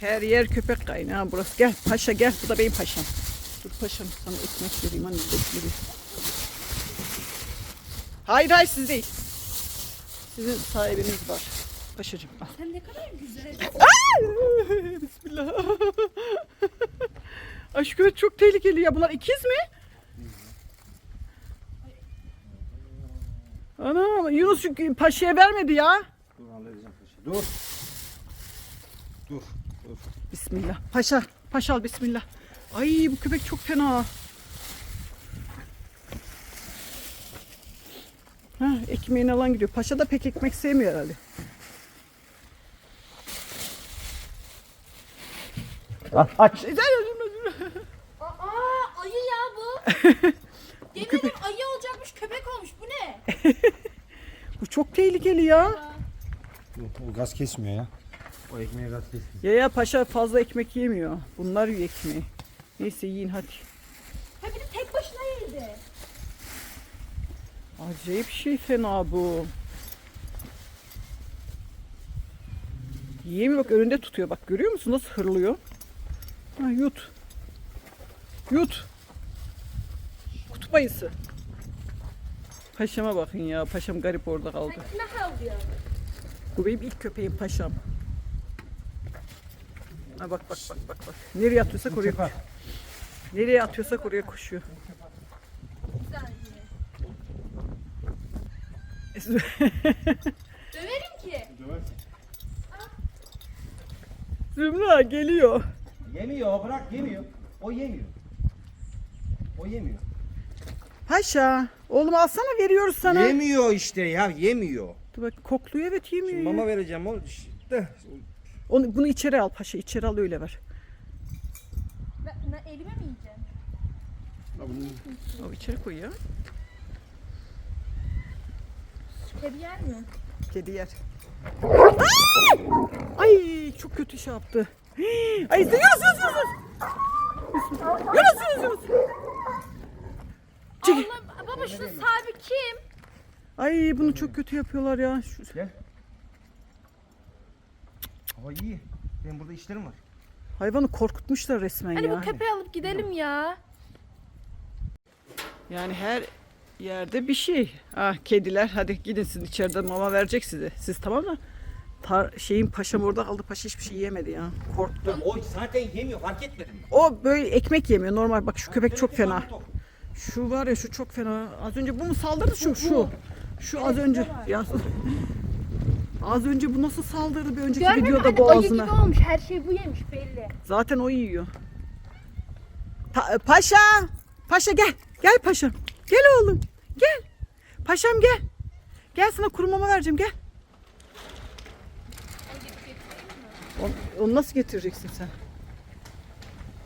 Her yer köpek kaynağı burası. Gel paşa gel. Bu da benim paşam. Dur paşam sana ekmek vereyim. Bir. Hayır hayır siz değil. Sizin sahibiniz var. Paşacığım al. Sen ne kadar güzel. Bismillah. Köpek çok tehlikeli ya. Bunlar ikiz mi? Ana Yunus paşaya vermedi ya. Dur halledeceğim paşa. Dur. Dur. Bismillah. Paşa. Paşal bismillah. Ay bu köpek çok fena. Ha, ekmeğini alan gidiyor. Paşa da pek ekmek sevmiyor herhalde. Al aç. Aa ayı ya bu. Yemin ayı olacakmış köpek olmuş. Bu ne? Bu çok tehlikeli ya. O gaz kesmiyor ya. O ekmeğe gaz kesmiyor. Ya ya paşa fazla ekmek yemiyor. Bunlar yiyor ekmeği. Neyse yiyin hadi. Ha bir de tek başına yedi. Acayip şey fena bu. Yiyemiyor bak önünde tutuyor bak görüyor musun nasıl hırlıyor. Ha, yut. Yut. Kutup ayısı. Paşama bakın ya paşam garip orada kaldı. Kime havlıyor? Bu benim ilk köpeğim paşam. Ha bak bak bak bak bak. Nereye atıyorsak oraya koşuyor. Nereye atıyorsak oraya koşuyor. Döverim ki. Zümra geliyor. Yemiyor bırak yemiyor. O yemiyor. O yemiyor. Paşa. Oğlum alsana veriyoruz sana. Yemiyor işte ya yemiyor. Dur bak kokluyor evet yemiyor. Şimdi ya. mama vereceğim o işte. Onu, bunu içeri al paşa içeri al öyle ver. Ben, ben elime mi yiyeceğim? O içeri koy ya. Kedi yer mi? Kedi yer. Ay! Çok kötü şey yaptı. Ay Yunus Yunus Yunus. Yunus Yunus Yunus. Çekil. Allah, baba şunun sahibi kim? Ay bunu çok kötü yapıyorlar ya. Şu- Gel. Hava iyi. Benim burada işlerim var. hayvanı korkutmuşlar resmen Hadi ya. bu köpeği alıp gidelim ya. Yani her yerde bir şey. Ah kediler hadi gidin siz içeride mama verecek size. Siz tamam mı? Tar- şeyin paşam orada kaldı paşa hiçbir şey yemedi ya. Korktu. O zaten yemiyor fark etmedin mi? O böyle ekmek yemiyor normal bak şu köpek çok fena. Şu var ya şu çok fena. Az önce bu mu saldırdı şu şu. Şu az önce. Ya Az önce bu nasıl saldırdı bir önceki musun? videoda Hadi ayı gibi boğazına. olmuş. Her şey bu yemiş belli. Zaten o yiyor. Pa- paşa! Paşa gel. Gel paşam. Gel oğlum. Gel. Paşam gel. Gel sana kuru mama vereceğim gel. Onu, onu nasıl getireceksin sen?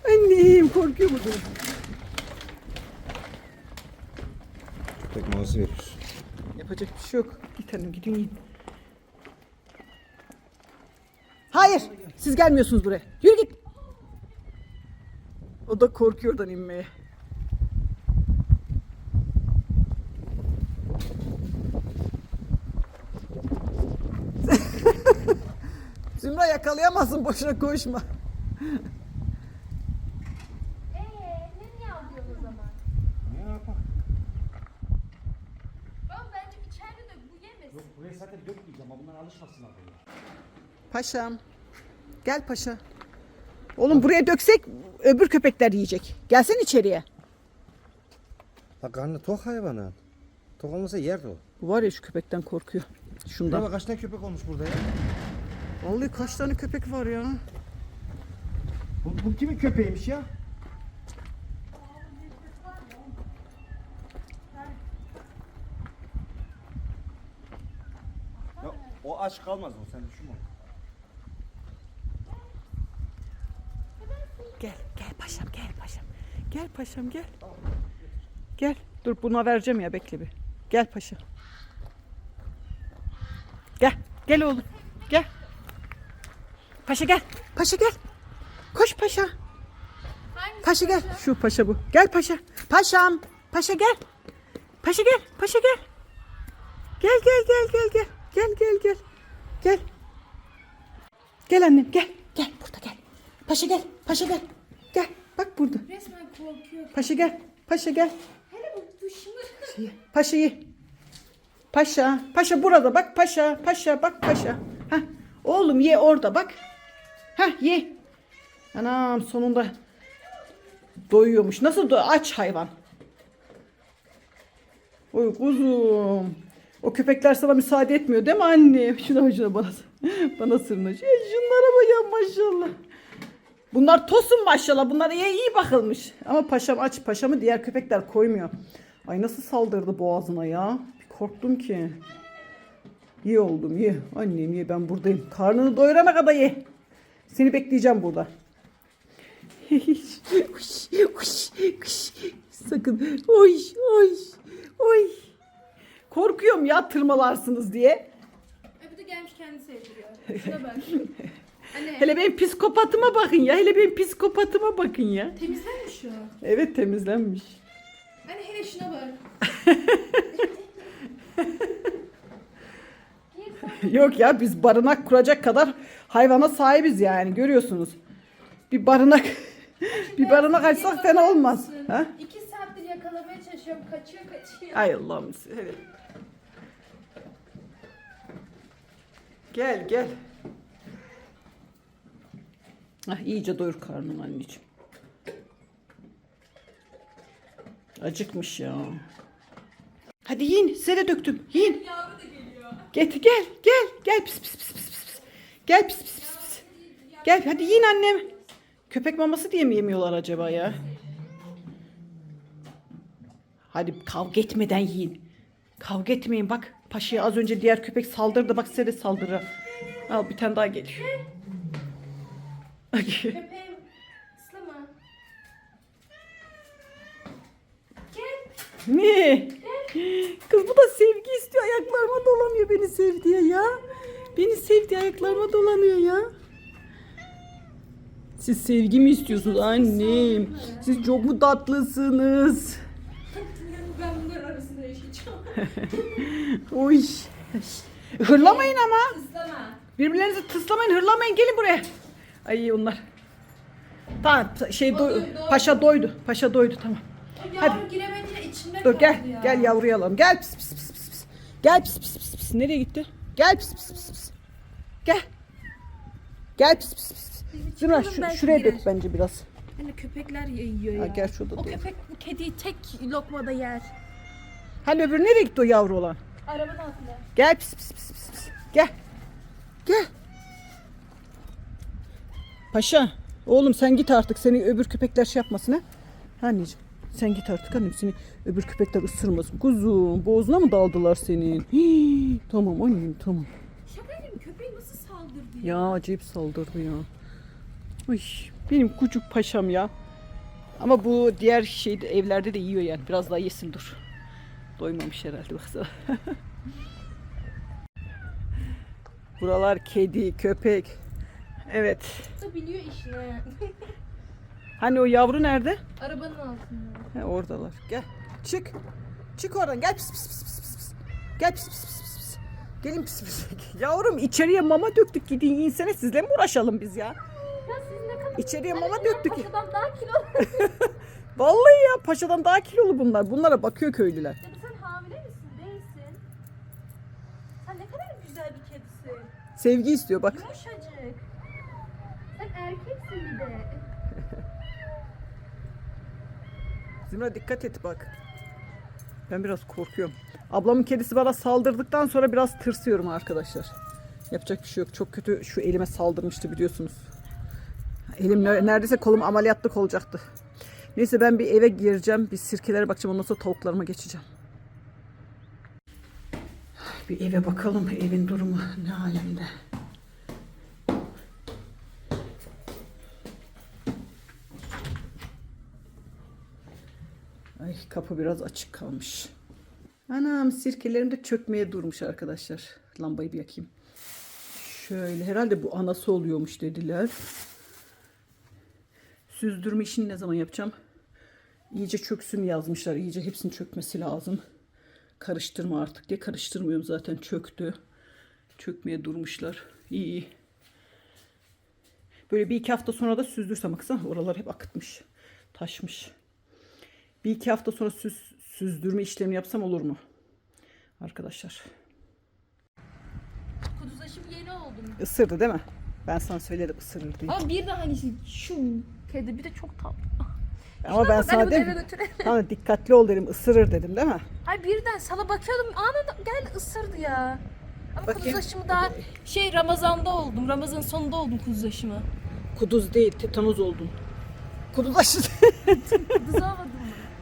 Annem korkuyor musun? Köpek maması veriyoruz. Yapacak bir şey yok. Git hanım gidin yiyin. Hayır. Siz gelmiyorsunuz buraya. Yürü git. O da korkuyor oradan inmeye. Zümra yakalayamazsın boşuna koşma. Eee ne niye alıyorsun o zaman? Ne yapalım? Baba bence içeride de bu yemesin. Buraya zaten dökmeyeceğim ama bunlar alışmasınlar böyle. Paşam. Gel paşa. Oğlum buraya döksek öbür köpekler yiyecek. Gelsen içeriye. Bak karnı tok hayvanın. Tok olmasa yerdi o. Var ya şu köpekten korkuyor. Şundan. bak kaç tane köpek olmuş burada ya. Vallahi kaç tane köpek var ya. Bu, bu kimin köpeğiymiş ya? Ya o aç kalmaz o sen düşünme. Gel, gel paşam, gel paşam. Gel paşam, gel. Gel. Dur buna vereceğim ya bekle bir. Gel paşa. Gel, gel oğlum. Gel. Paşa gel. Paşa gel. Koş paşa. Paşa gel. Şu paşa bu. Gel paşa. Paşam. Paşa gel. Paşa gel. Paşa gel. Gel gel gel gel gel. Gel gel gel. Gel. Gel annem gel. Gel burada gel. Paşa gel. Paşa gel. Gel. Bak burada. Resmen korkuyor. Paşa gel. Paşa gel. Hele bu dışını. Paşayı. Paşa. Paşa burada bak. Paşa. Paşa bak paşa. Heh. Oğlum ye orada bak. Heh ye. Anam sonunda doyuyormuş. Nasıl do aç hayvan. Oy kuzum. O köpekler sana müsaade etmiyor değil mi anne? Şuna şuna bana bana sırnaşıyor. Şunlara bak ya maşallah. Bunlar tosun maşallah. Bunlara iyi, iyi bakılmış. Ama paşam aç. Paşamı diğer köpekler koymuyor. Ay nasıl saldırdı boğazına ya. Bir korktum ki. İyi oldum ye. Annem ye ben buradayım. Karnını doyurana kadar ye. Seni bekleyeceğim burada. Uş, uş, uş. Sakın. Oy, oy, oy. Korkuyorum ya tırmalarsınız diye. Bu da gelmiş kendi sevdiriyor. Şuna bak. Anne Hele benim psikopatıma bakın ya. Hele benim psikopatıma bakın ya. temizlenmiş o. Evet temizlenmiş. Anne hele şuna bak. Yok ya biz barınak kuracak kadar hayvana sahibiz yani görüyorsunuz. Bir barınak bir barınak açsak fena olmaz. Ha? İki saattir yakalamaya çalışıyorum. Kaçıyor kaçıyor. Ay Allah'ım. Evet. Gel gel. Ah iyice doyur karnını anneciğim. Acıkmış ya. Hadi yiyin. Size de döktüm. Yiyin. Yavru da geliyor. Get gel gel gel pis pis pis pis pis. pis. Gel pis pis pis pis. Gel hadi yiyin annem. Köpek maması diye mi yemiyorlar acaba ya? Hadi kavga etmeden yiyin. Kavga etmeyin bak. Paşa'ya az önce diğer köpek saldırdı. Bak size de saldırı. Al bir tane daha geliyor. Köpeğim ıslama. Gel. ne? Kız bu da sevgi istiyor. Ayaklarıma dolanıyor beni sev diye ya. Beni sev diye ayaklarıma dolanıyor ya. Siz sevgi mi istiyorsunuz annem? Siz çok mu tatlısınız? Ben bunların arasında yaşayacağım. Oy. Hırlamayın ama. Birbirlerinizi tıslamayın, hırlamayın. Gelin buraya. Ay onlar. Tamam, şey do- doydu. paşa doydu. Paşa doydu tamam. O yavru giremedi içinde Dur gel. ya. Gel yavruyu alalım. Gel pis pis pis pis. pis. Gel pis pis pis pis. Nereye gitti? Gel pis pis pis pis. Gel. Gel pis pis pis. Zümra şu, şuraya girer. dök bence biraz. Hani köpekler yiyor Ha, ya. gel şurada o köpek bu kediyi tek lokmada yer. Hani öbürü nereye gitti o yavru olan? Arabanın altında. Gel pis pis pis pis. pis. Gel. Gel. Paşa. Oğlum sen git artık. Seni öbür köpekler şey yapmasın ha. Anneciğim. Sen git artık annem. Seni öbür köpekler ısırmasın. Kuzum boğazına mı daldılar senin? Hii, tamam annem tamam. Şaka gibi köpeği nasıl saldırdı ya? Ya acayip saldırdı ya. Uy, benim kucuk paşam ya. Ama bu diğer şeyde evlerde de yiyor yani. Biraz daha yesin dur. Doymamış herhalde baksana. Buralar kedi, köpek. Evet. Da biliyor işini. Hani o yavru nerede? Arabanın altında. He, oradalar. Gel. Çık. Çık oradan. Gel pis pis pis pis pis. Gel pis pis pis pis. pis. Gelin pis pis. Yavrum içeriye mama döktük. Gidin yiyinsene. Sizle mi uğraşalım biz ya? İçeriye mama Bunlar döktük. Paşadan daha kilolu. Vallahi ya paşadan daha kilolu bunlar. Bunlara bakıyor köylüler. Ya sen hamile misin? Değilsin. Sen ne kadar güzel bir kedisin. Sevgi istiyor bak. Yumuşacık. De. Zümra dikkat et bak. Ben biraz korkuyorum. Ablamın kedisi bana saldırdıktan sonra biraz tırsıyorum arkadaşlar. Yapacak bir şey yok. Çok kötü şu elime saldırmıştı biliyorsunuz. Elim ne- neredeyse kolum ameliyatlık olacaktı. Neyse ben bir eve gireceğim. Bir sirkelere bakacağım. Ondan sonra tavuklarıma geçeceğim. Bir eve bakalım. Evin durumu ne alemde. Ay kapı biraz açık kalmış. Anam sirkelerim de çökmeye durmuş arkadaşlar. Lambayı bir yakayım. Şöyle herhalde bu anası oluyormuş dediler. Süzdürme işini ne zaman yapacağım? İyice çöksün yazmışlar. İyice hepsinin çökmesi lazım. Karıştırma artık diye karıştırmıyorum zaten çöktü. Çökmeye durmuşlar. İyi iyi. Böyle bir iki hafta sonra da süzdürsem baksana oralar hep akıtmış. Taşmış. Bir iki hafta sonra süz, süzdürme işlemi yapsam olur mu? Arkadaşlar. Kuduz aşım yeni oldum. Isırdı değil mi? Ben sana söyledim ısırır diye. Ama bir de hani şu kedi bir de çok tatlı. Ama ben sana dedim. Sana dikkatli ol dedim. ısırır dedim değil mi? Ay birden sana bakıyordum anında geldi ısırdı ya. Ama Bakayım. kuduz aşımı daha şey Ramazan'da oldum. Ramazan sonunda oldum kuduz aşımı. Kuduz değil, tetanoz oldun. Kuduz aşısı. Kuduz olmadım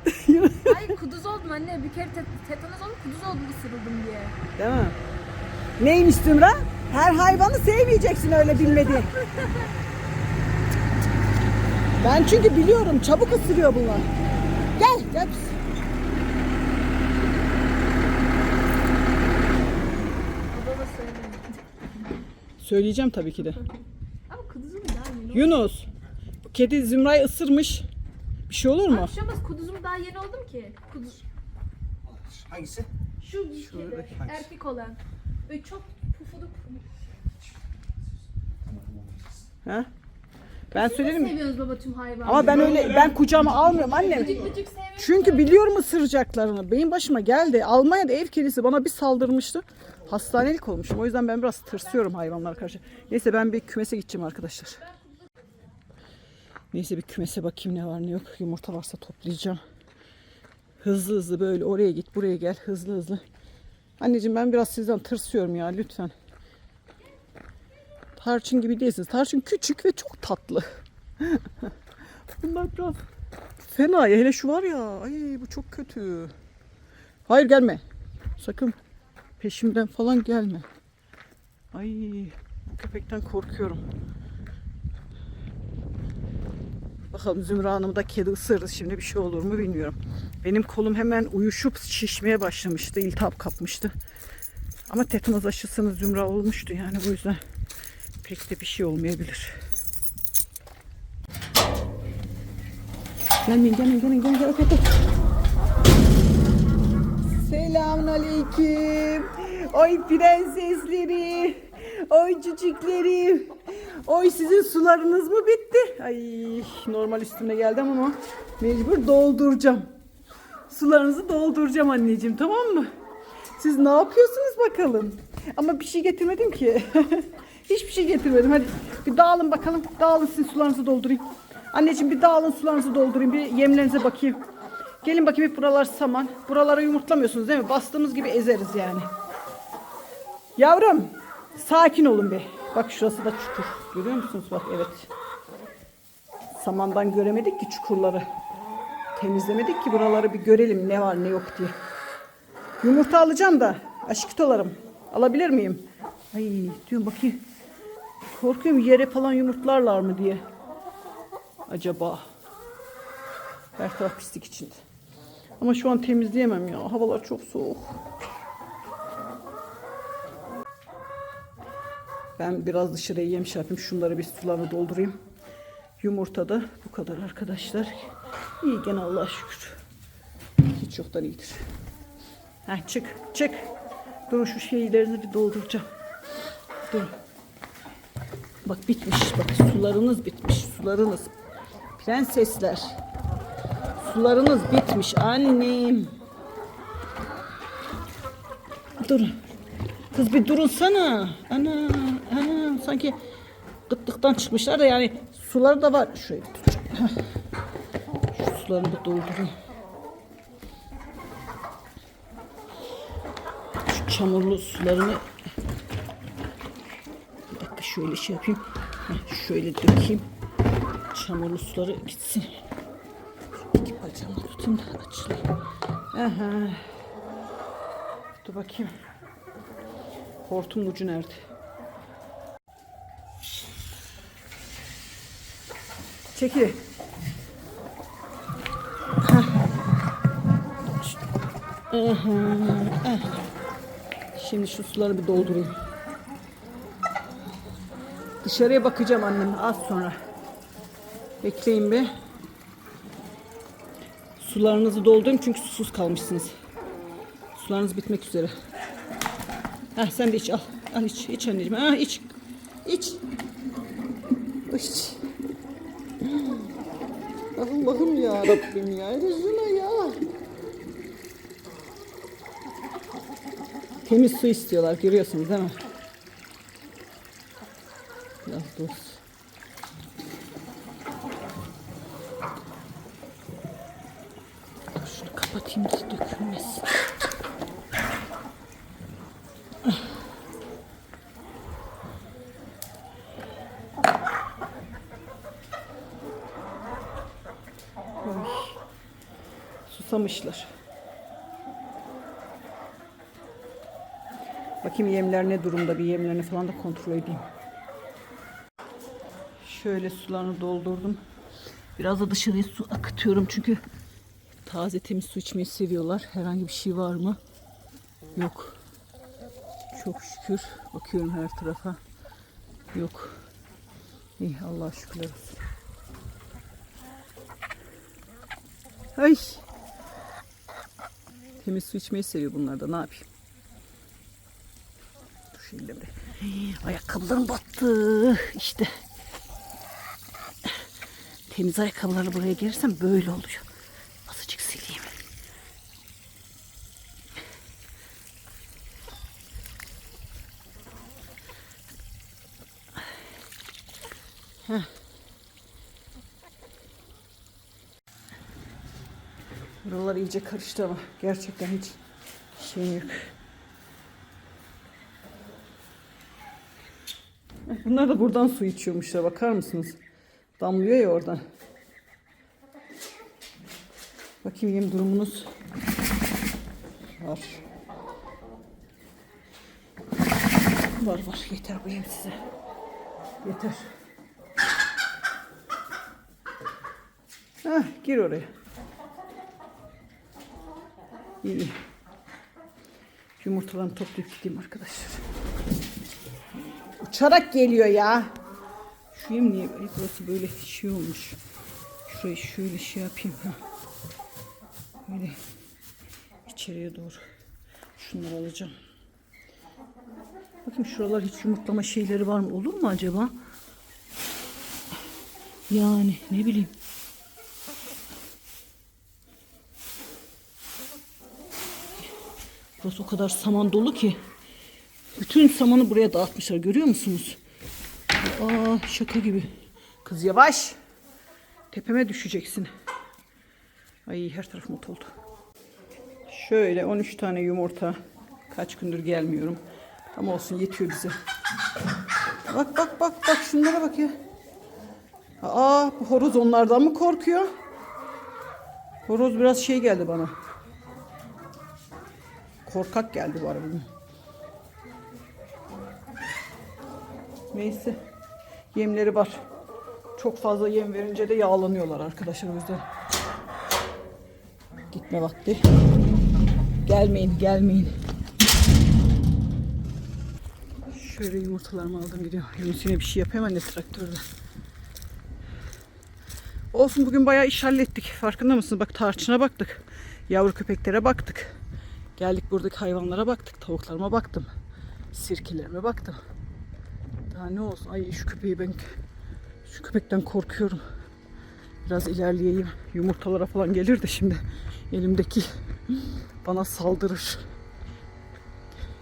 Hayır kuduz oldum anne. Bir kere tet tetanoz oldum kuduz oldum ısırıldım diye. Değil mi? Neymiş Zümra? Her hayvanı sevmeyeceksin öyle bilmedi. Ben çünkü biliyorum çabuk ısırıyor bunlar. Gel gel. Babama söylemedim. Söyleyeceğim tabii ki de. Ama daha yeni oldu. Yunus, bu kedi Zümra'yı ısırmış. Bir şey olur mu? Olmaz kuduzum daha yeni oldum ki. Kuduz. Hangisi? Şu kedi hangisi? erkek olan. Böyle çok pufuduk. Ha? Ben söyledim mi? Seviyoruz baba tüm hayvanları. Ama ben öyle ben kucağıma almıyorum annem. Bıcık bıcık sevmiyoruz. Çünkü biliyorum ısıracaklarını. Benim başıma geldi. Almanya'da ev kedisi bana bir saldırmıştı. Hastanelik olmuşum. O yüzden ben biraz tırsıyorum hayvanlara karşı. Neyse ben bir kümese gideceğim arkadaşlar. Neyse bir kümese bakayım ne var ne yok. Yumurta varsa toplayacağım. Hızlı hızlı böyle oraya git buraya gel hızlı hızlı. Anneciğim ben biraz sizden tırsıyorum ya lütfen. Tarçın gibi değilsiniz. Tarçın küçük ve çok tatlı. Bunlar biraz Fena ya hele şu var ya. Ay bu çok kötü. Hayır gelme. Sakın peşimden falan gelme. Ay bu köpekten korkuyorum. Bakalım Zümra Hanım da kedi ısırdı. Şimdi bir şey olur mu bilmiyorum. Benim kolum hemen uyuşup şişmeye başlamıştı. İltihap kapmıştı. Ama tetanoz aşısını Zümra olmuştu yani bu yüzden pek de bir şey olmayabilir. Gelmeyin gelmeyin gelmeyin gelmeyin gel, gel, gel. Selamun aleyküm. Oy prensesleri. Oy cücüklerim. Oy sizin sularınız mı bitti? Ay normal üstüme geldim ama mecbur dolduracağım. Sularınızı dolduracağım anneciğim tamam mı? Siz ne yapıyorsunuz bakalım? Ama bir şey getirmedim ki. Hiçbir şey getirmedim. Hadi bir dağılın bakalım. Dağılın sizin sularınızı doldurayım. Anneciğim bir dağılın sularınızı doldurayım. Bir yemlerinize bakayım. Gelin bakayım hep buralar saman. Buralara yumurtlamıyorsunuz değil mi? Bastığımız gibi ezeriz yani. Yavrum sakin olun be. Bak şurası da çukur. Görüyor musunuz? Bak evet. Samandan göremedik ki çukurları. Temizlemedik ki buraları bir görelim ne var ne yok diye. Yumurta alacağım da aşkıtolarım. Alabilir miyim? Ay diyorum bakayım. Korkuyorum yere falan yumurtlarlar mı diye. Acaba. Her taraf pislik içinde. Ama şu an temizleyemem ya. Havalar çok soğuk. Ben biraz dışarıya yem şey yapayım. Şunları bir sularına doldurayım. Yumurta da bu kadar arkadaşlar. İyi gene Allah'a şükür. Hiç yoktan iyidir. Heh, çık çık. Dur şu şeylerini bir dolduracağım. Dur. Bak bitmiş. Bak sularınız bitmiş. Sularınız. Prensesler. Sularınız bitmiş annem. Dur. Kız bir durunsana. Ana, ana sanki kıtlıktan çıkmışlar da yani suları da var. Şöyle. Şu sularını bir doldurayım. Şu çamurlu sularını bir dakika şöyle şey yapayım. Şöyle dökeyim. Çamurlu suları gitsin. İki bacağımı tutayım da açılayım. Aha. Dur bakayım. Hortum ucu nerede? Çekil. Aha, ah. Şimdi şu suları bir doldurayım. Dışarıya bakacağım annem az sonra. Bekleyin bir. Sularınızı doldurun çünkü susuz kalmışsınız. Sularınız bitmek üzere. Heh, sen de iç al. Al iç. iç anneciğim. Ha, iç. İç. Ay. Allah'ım ya Rabbim ya. Hele şuna ya. Temiz su istiyorlar görüyorsunuz değil mi? Biraz dur. Şunu kapatayım da dökülmesin. Oy. Susamışlar. Bakayım yemler ne durumda bir yemlerini falan da kontrol edeyim. Şöyle sularını doldurdum. Biraz da dışarıya su akıtıyorum çünkü taze temiz su içmeyi seviyorlar. Herhangi bir şey var mı? Yok. Çok şükür. Bakıyorum her tarafa. Yok. İyi Allah'a şükürler olsun. Ay. Temiz su içmeyi seviyor bunlar da ne yapayım. Dur şimdi bir. Ayakkabılarım battı. İşte. Temiz ayakkabılarla buraya gelirsem böyle oluyor. Azıcık sileyim. Heh. Buralar iyice karıştı ama gerçekten hiç şey yok. Eh, Bunlar da buradan su içiyormuşlar bakar mısınız? Damlıyor ya oradan. Bakayım yem durumunuz var. Var var yeter bu yem size. Yeter. Hah, gir oraya. Yumurtalarını toplayıp gideyim arkadaşlar. Uçarak geliyor ya. Şu yem niye Ay, burası böyle şey olmuş. Şurayı şöyle şey yapayım. Böyle içeriye doğru. Şunları alacağım. Bakayım şuralar hiç yumurtlama şeyleri var mı? Olur mu acaba? Yani ne bileyim. Burası o kadar saman dolu ki. Bütün samanı buraya dağıtmışlar. Görüyor musunuz? Aa şaka gibi. Kız yavaş. Tepeme düşeceksin. Ay her taraf mut oldu. Şöyle 13 tane yumurta. Kaç gündür gelmiyorum. Ama olsun yetiyor bize. Bak bak bak bak şunlara bak ya. Aa bu horoz onlardan mı korkuyor? Horoz biraz şey geldi bana. Korkak geldi bana bugün. Neyse. Yemleri var. Çok fazla yem verince de yağlanıyorlar arkadaşlar o yüzden. Gitme vakti. Gelmeyin, gelmeyin. Şöyle yumurtalarımı aldım gidiyorum. Yunus yine bir şey yapıyor hemen de traktörde. Olsun bugün bayağı iş hallettik. Farkında mısınız? Bak tarçına baktık. Yavru köpeklere baktık. Geldik buradaki hayvanlara baktık. Tavuklarıma baktım. Sirkelerime baktım. Daha ne olsun. Ay şu köpeği ben şu köpekten korkuyorum. Biraz ilerleyeyim. Yumurtalara falan gelir de şimdi elimdeki bana saldırır.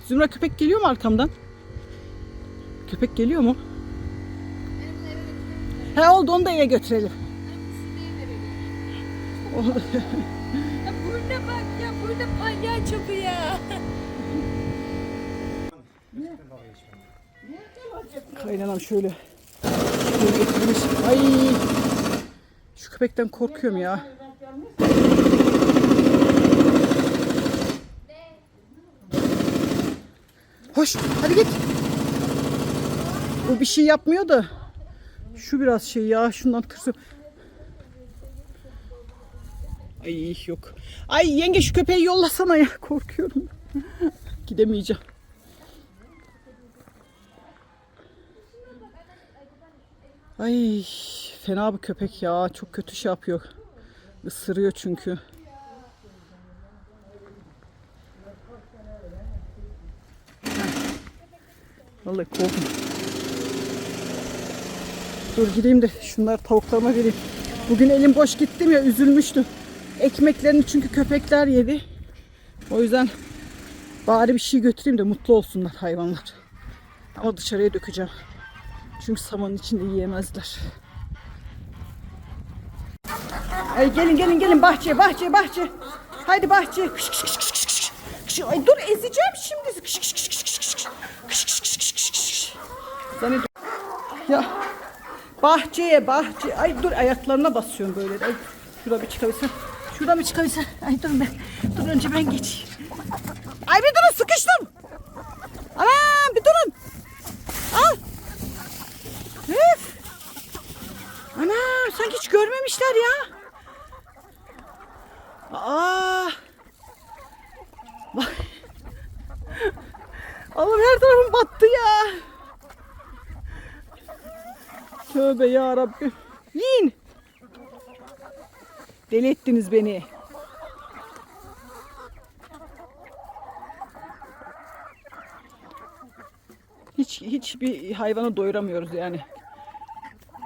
Zümra köpek geliyor mu arkamdan? Köpek geliyor mu? He oldu onu da eve götürelim. Burada bak burada palyaço bu ya. Kaynanam şöyle şöyle getirmiş. Ay şu köpekten korkuyorum ya. Hoş hadi git. Bu bir şey yapmıyor da. Şu biraz şey ya şundan tırsıyor. Ay yok. Ay yenge şu köpeği yollasana ya korkuyorum. Gidemeyeceğim. Ay fena bir köpek ya. Çok kötü şey yapıyor. Isırıyor çünkü. Vallahi korktum. Dur gideyim de şunları tavuklarıma vereyim. Bugün elim boş gittim ya üzülmüştüm. Ekmeklerini çünkü köpekler yedi. O yüzden bari bir şey götüreyim de mutlu olsunlar hayvanlar. Ama dışarıya dökeceğim. Çünkü samanın içinde yiyemezler. Ay gelin gelin gelin bahçeye bahçeye bahçe. Haydi bahçeye. Kış, kış, kış, kış, kış, kış. Ay dur ezeceğim şimdi. Kış, kış, kış, kış, kış, kış. Kış, kış, kış, kış. Zannediyorum. Ya bahçeye bahçe. Ay dur ayaklarına basıyorum böyle. Ay, şurada bir çıkabilsem. Şurada bir çıkabilsem. Ay dur ben. Dur önce ben geçeyim. Ay bir durun sıkıştım. Anam bir durun. Al. Üf. Ana sanki hiç görmemişler ya. Aa. Bak. Allah'ım her tarafım battı ya. Tövbe ya Rabbim. Yiyin. Deli ettiniz beni. Hiç hiçbir hayvanı doyuramıyoruz yani.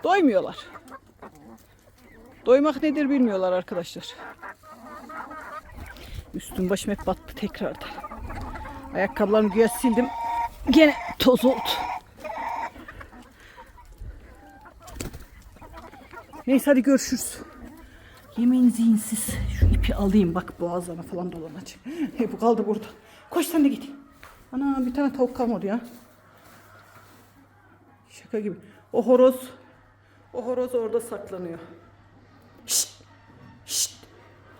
Doymuyorlar. Doymak nedir bilmiyorlar arkadaşlar. Üstüm başım hep battı tekrardan. Ayakkabılarımı güya sildim. Gene toz oldu. Neyse hadi görüşürüz. Yemeğinizi yiyin siz. Şu ipi alayım bak boğazlarına falan dolanacak. Bu kaldı burada. Koş sen de git. Ana bir tane tavuk kalmadı ya. Şaka gibi. O horoz o horoz orada saklanıyor. Şşt! Şşt!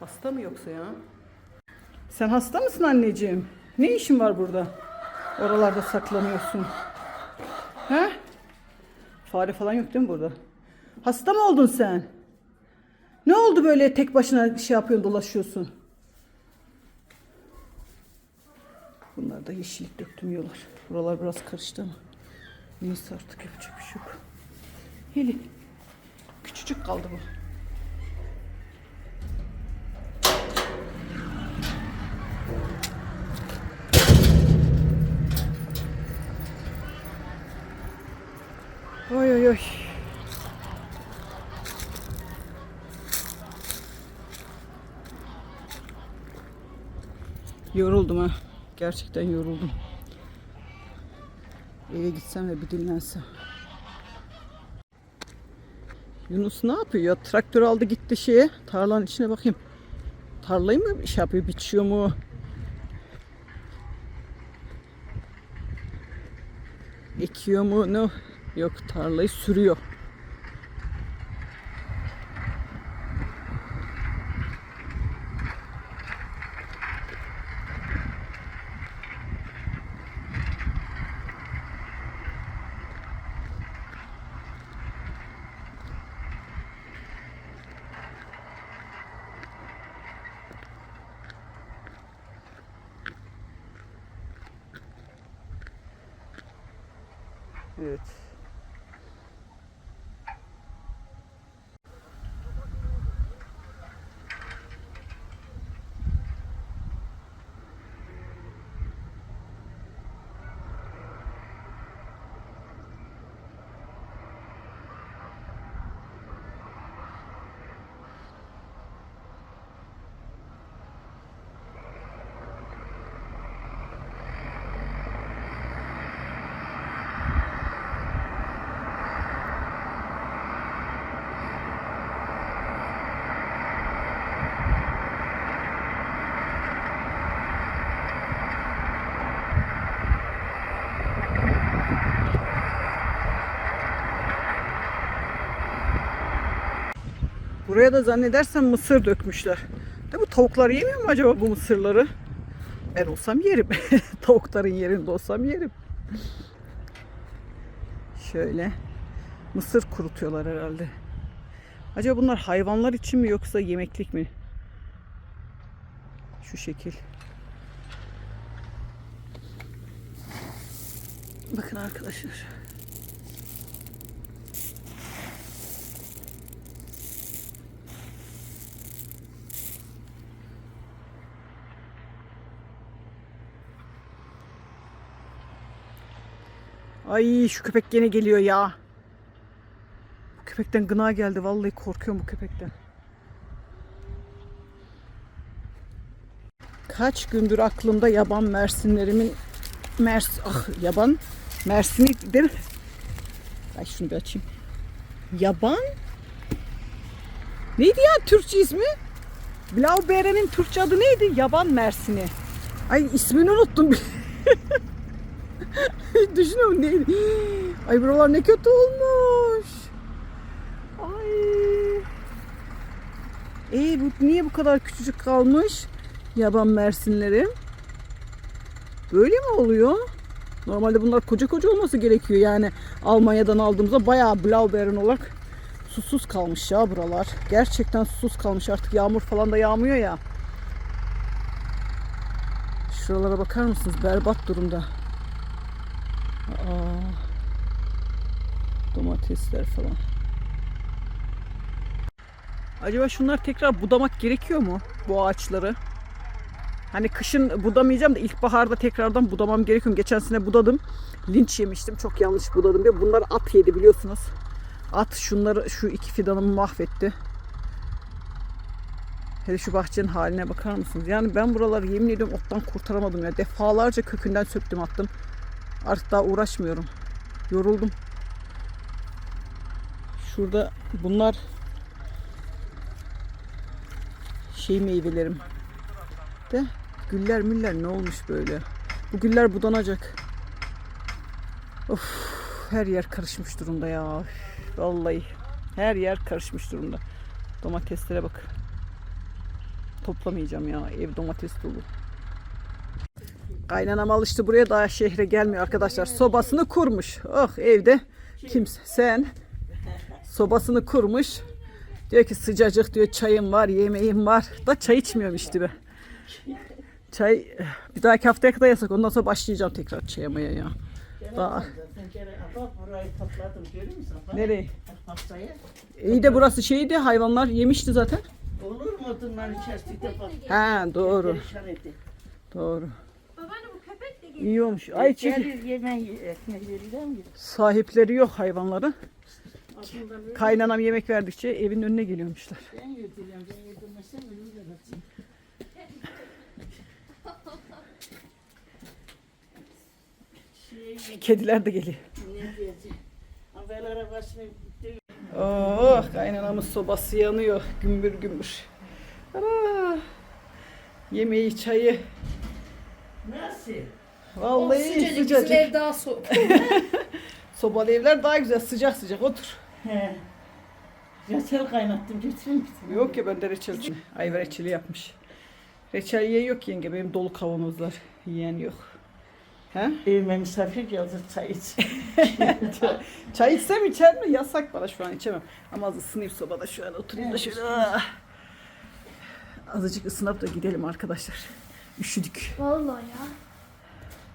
Hasta mı yoksa ya? Sen hasta mısın anneciğim? Ne işin var burada? Oralarda saklanıyorsun. He? Fare falan yok değil mi burada? Hasta mı oldun sen? Ne oldu böyle tek başına şey yapıyorsun dolaşıyorsun? Bunlar da yeşillik döktüm yiyorlar. Buralar biraz karıştı ama. Neyse artık yapacak bir şey yok. Helin. Küçücük kaldı bu. Oy oy oy. Yoruldum ha. Gerçekten yoruldum. Eve gitsem de bir dinlensem. Yunus ne yapıyor ya? Traktör aldı gitti şeye. Tarlanın içine bakayım. Tarlayı mı şey yapıyor? Biçiyor mu? Ekiyor mu? Ne? Yok tarlayı sürüyor. Evet. Buraya da zannedersem mısır dökmüşler. De bu tavuklar yemiyor mu acaba bu mısırları? Ben olsam yerim. Tavukların yerinde olsam yerim. Şöyle mısır kurutuyorlar herhalde. Acaba bunlar hayvanlar için mi yoksa yemeklik mi? Şu şekil. Bakın arkadaşlar. Ay şu köpek gene geliyor ya. köpekten gına geldi. Vallahi korkuyorum bu köpekten. Kaç gündür aklımda yaban mersinlerimin mers ah yaban mersini değil mi? Ay şunu bir açayım. Yaban Neydi ya Türkçe ismi? Blaubeere'nin Türkçe adı neydi? Yaban mersini. Ay ismini unuttum. Düşünüyorum neydi? Ay buralar ne kötü olmuş. Ay. E bu niye bu kadar küçücük kalmış? Yaban mersinleri. Böyle mi oluyor? Normalde bunlar koca koca olması gerekiyor. Yani Almanya'dan aldığımızda bayağı Blaubeeren olarak susuz kalmış ya buralar. Gerçekten susuz kalmış. Artık yağmur falan da yağmıyor ya. Şuralara bakar mısınız? Berbat durumda. Aa, domatesler falan. Acaba şunlar tekrar budamak gerekiyor mu? Bu ağaçları. Hani kışın budamayacağım da ilkbaharda tekrardan budamam gerekiyor. Geçen sene budadım. Linç yemiştim. Çok yanlış budadım diye. Bunlar at yedi biliyorsunuz. At şunları şu iki fidanımı mahvetti. Hele şu bahçenin haline bakar mısınız? Yani ben buraları yemin ediyorum ottan kurtaramadım ya. Defalarca kökünden söktüm attım. Artık daha uğraşmıyorum. Yoruldum. Şurada bunlar şey meyvelerim. De güller müller ne olmuş böyle? Bu güller budanacak. Of her yer karışmış durumda ya. Vallahi her yer karışmış durumda. Domateslere bak. Toplamayacağım ya. Ev domates dolu. Kaynanam alıştı buraya daha şehre gelmiyor arkadaşlar. Sobasını kurmuş. Oh evde kimse sen sobasını kurmuş. Diyor ki sıcacık diyor çayım var yemeğim var. Da çay içmiyorum işte be. Çay bir dahaki haftaya kadar yasak. Ondan sonra başlayacağım tekrar çay yemeye ya. Daha. Nereye? İyi de burası şeydi hayvanlar yemişti zaten. Olur mu odunların içerisinde bak. Ha doğru. Doğru. Babaanne bu köpek de geliyor. İyi olmuş. Ay çekil. Gelir yemeği ekmek verirler mi? Sahipleri yok hayvanların. Kaynanam yemek verdikçe evin önüne geliyormuşlar. ben yedireceğim. Ben yedirmesem ölürler hepsi. Şey, Kediler de geliyor. Oh kaynanamız sobası yanıyor gümbür gümbür. Ana. Yemeği çayı. Nasıl? Vallahi sıcacık, sıcacık. Bizim ev daha soğuk. Sobalı evler daha güzel sıcak sıcak otur. He. Reçel kaynattım getirir misin? Yok ya ben de reçel. Ayva reçeli yapmış. Reçel yiyen yok yenge benim dolu kavanozlar. Yiyen yok. He? Evime misafir geldi çay iç. Çay içsem içer mi? Yasak bana şu an içemem. Ama az ısınayım sobada şu an oturayım da şöyle. ah. Azıcık ısınıp da gidelim arkadaşlar. Üşüdük. Vallahi ya.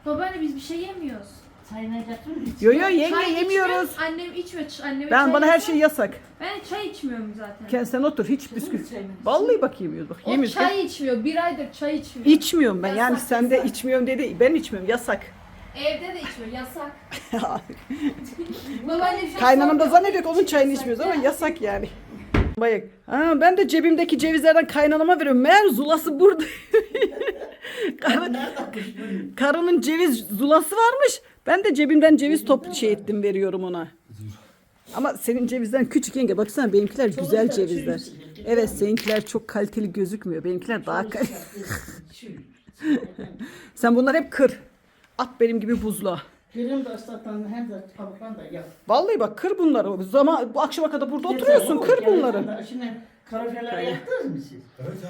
Babaanne biz bir şey yemiyoruz. Getirir misin? Yo yo yenge Çay yemiyoruz. içmiyorum, Annem içmiyor. ç- Anneme Ben çay bana her şey yasak. Ben çay içmiyorum zaten. Ken sen otur hiç bisküvi. Vallahi bak yemiyoruz bak o yemiyoruz. çay içmiyor. Bir aydır çay içmiyor. İçmiyorum ben yani Yasak, sen de yasak. içmiyorum dedi. Ben içmiyorum yasak. Evde de içmiyor. Yasak. Babaannem şu an Kaynanam da sormuyor. zannediyor ki onun çayını içmiyoruz ama yasak yani. Bayık. Ha, ben de cebimdeki cevizlerden kaynanama veriyorum. Meğer zulası burada. Karı, karının ceviz zulası varmış. Ben de cebimden ceviz top şey ettim veriyorum ona. Ama senin cevizden küçük yenge baksana benimkiler güzel cevizler. Evet seninkiler çok kaliteli gözükmüyor. Benimkiler daha kaliteli. Sen bunları hep kır. At benim gibi buzluğa. Birim de ıslatan hem de kabuklan da yap. Vallahi bak kır bunları. Zaman bu akşama kadar burada oturuyorsun. Kır bunları. Şimdi karafeleri yaktınız mı siz?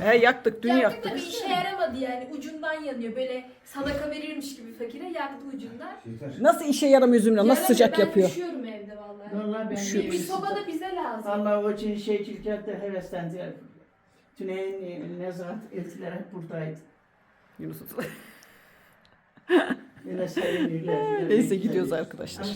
He yaktık dün Yaktık yaktık. da bir işe yaramadı yani. Ucundan yanıyor. Böyle sadaka verilmiş gibi fakire yaktı ucundan. Nasıl işe yaramıyor Zümra? Nasıl Yaramıyor, sıcak ben yapıyor? üşüyorum evde vallahi. Vallahi ben Şu- Bir soba da bize lazım. Allah o için şey şirkette heveslendi. Tüney'in nezahat eltiler hep buradaydı. Yunus Yine seviniyorlar. Neyse gidiyoruz arkadaşlar. Ama